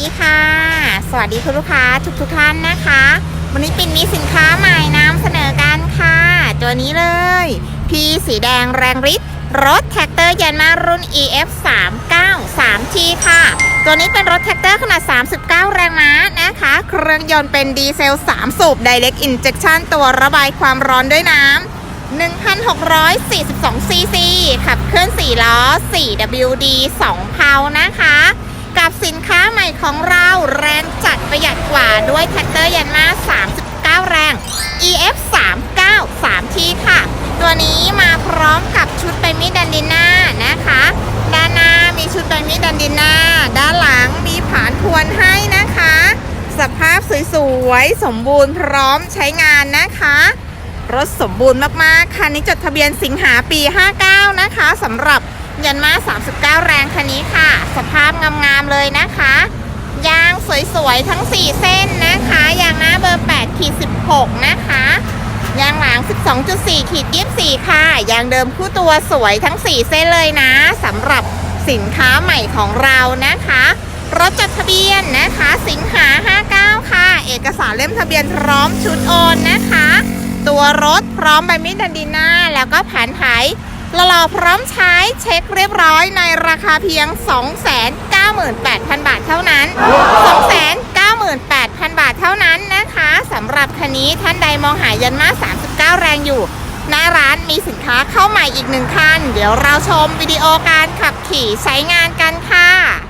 สดีค่ะ สวัสดีคุณลูกค้าทุกทุกท่านนะคะ วันนี้ปิ่นมีสินค้าใหม่นำเสนอกันค่ะ ตัวนี้เลย พีสีแดงแรงฤทธิ์รถแท็กเตอร์ยันมารุ่น EF 3 9 3 T ค่ะ ตัวนี้เป็นรถแท็กเตอร์ขนาด 39 แรงม้านะคะ เครื่องยนต์เป็นดีเซล 3 สูบ Direct Injection ตัวระบายความร้อนด้วยน้ำ1,642ซีซีขับเคลื่อน4ล้อ 4WD 2เพานะคะ กับสินค้าใหม่ของเราแรงจัดประหยัดกว่าด้วยแท็กเตอร์ยันมา 39 แรง EF 39 3ที่ค่ะ ตัวนี้มาพร้อมกับชุดไบมิดดันดิน่านะคะ ด้านหน้ามีชุดไบมิดดันดิน่าด้านหลังมีผานทวนให้นะคะ สภาพสวยๆ สมบูรณ์พร้อมใช้งานนะคะรถสมบูรณ์มากๆ คันนี้จดทะเบียนสิงหาปี 59 นะคะสำหรับ ยันมา 39 แรงคันนี้ค่ะ สภาพงามๆเลยนะคะ ยางสวยๆ ทั้ง 4 เส้นนะคะ ยางหน้าเบอร์8ขีด16 นะคะ ยางหลัง 12.4ขีด24 ค่ะ ยางเดิมคู่ตัวสวยทั้ง 4 เส้นเลยนะสำหรับสินค้าใหม่ของเรานะคะ รถจดทะเบียนนะคะ สิงหา 59 ค่ะ เอกสารเล่มทะเบียนพร้อมชุดโอนนะคะ ตัวรถพร้อมใบมิดดันดิน่าแล้วก็ผ่านไถละลอพร้อมใช้เช็คเรียบร้อยในราคาเพียง 298,000 บาทเท่านั้น 298,000 บาทเท่านั้นนะคะสำหรับคันนี้ท่านใดมองหายันมา 39 แรงอยู่ หน้าร้านมีสินค้าเข้าใหม่อีกหนึ่งคัน เดี๋ยวเราชมวิดีโอการขับขี่ใช้งานกันค่ะ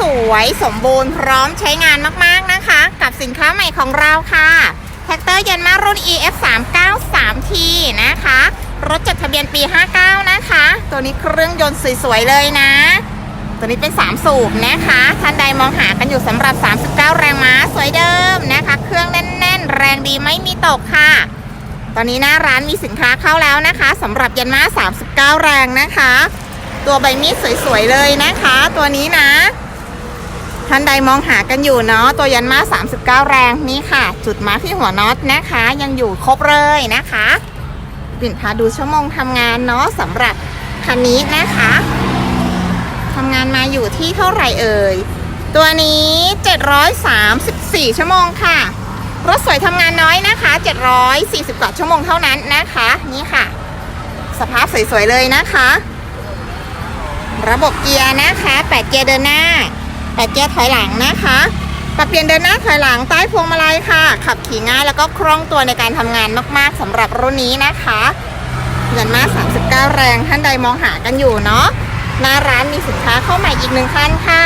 สวยสมบูรณ์พร้อมใช้งานมากๆนะคะ กับสินค้าใหม่ของเราค่ะแท็กเตอร์ยันมารุ่น EF 3 9 3 T นะคะ รถจดทะเบียนปี 59 นะคะ ตัวนี้เครื่องยนต์สวยๆเลยนะ ตัวนี้เป็น 3 สูบนะคะท่านใดมองหากันอยู่สำหรับ 39 แรงม้าสวยเดิมนะคะ เครื่องแน่นๆ แรงดีไม่มีตกค่ะ ตอนนี้หน้าร้านมีสินค้าเข้าแล้วนะคะสำหรับยันมา39 แรงนะคะตัวใบมีดสวยๆเลยนะคะ ตัวนี้นะ ท่านใดมองหากันอยู่เนาะตัวยันมา39 แรงนี่ค่ะ จุดมาที่หัวน็อตนะคะ ยังอยู่ครบเลยนะคะปิ่นพาดูชั่วโมงทำงานเนาะสำหรับคันนี้นะคะทำงานมาอยู่ที่เท่าไหร่เอ่ยตัวนี้ 734 ชั่วโมงค่ะ รถสวยทำงานน้อยนะคะ 740 กว่าชั่วโมงเท่านั้นนะคะ นี่ค่ะ สภาพสวยๆเลยนะคะ ระบบเกียร์นะคะ 8 เกียร์เดินหน้า 8เกียร์ถอยหลังนะคะปรับเปลี่ยนเดินหน้าถอยหลังใต้พวงมาลัยค่ะ ขับขี่ง่ายแล้วก็คล่องตัวในการทำงานมากๆสำหรับรุ่นนี้นะคะเงินมา39 แรงท่านใดมองหากันอยู่เนาะหน้าร้านมีสินค้าเข้าใหม่อีกหนึ่งคันค่ะ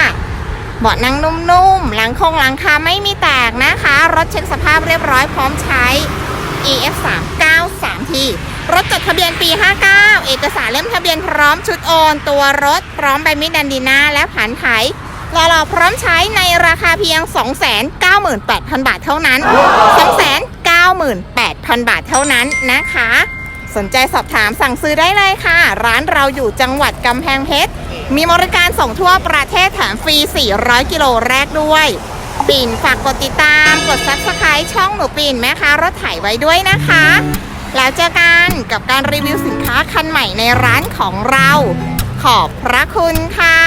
เบาะนั่งนุ่มๆ หลังคงหลังคาไม่มีแตกนะคะ รถเช็คสภาพเรียบร้อยพร้อมใช้ EF 3 9 3ทีรถจดทะเบียนปี 59 เอกสารเล่มทะเบียนพร้อมชุดโอน ตัวรถพร้อมใบมิดดันดีนาและผันไถ รอรอพร้อมใช้ในราคาเพียง 298,000 บาทเท่านั้น 298,000 บาทเท่านั้นนะคะ สนใจสอบถามสั่งซื้อได้เลยค่ะ ร้านเราอยู่จังหวัดกำแพงเพชร มีบริการส่งทั่วประเทศแถมฟรี 400 กิโลแรกด้วยปิ่นฝากกดติดตาม กดซับสไครต์ช่องหนูปิ่นแม่ค้ารถไถไว้ด้วยนะคะ แล้วเจอกันกับการรีวิวสินค้าคันใหม่ในร้านของเรา ขอบพระคุณค่ะ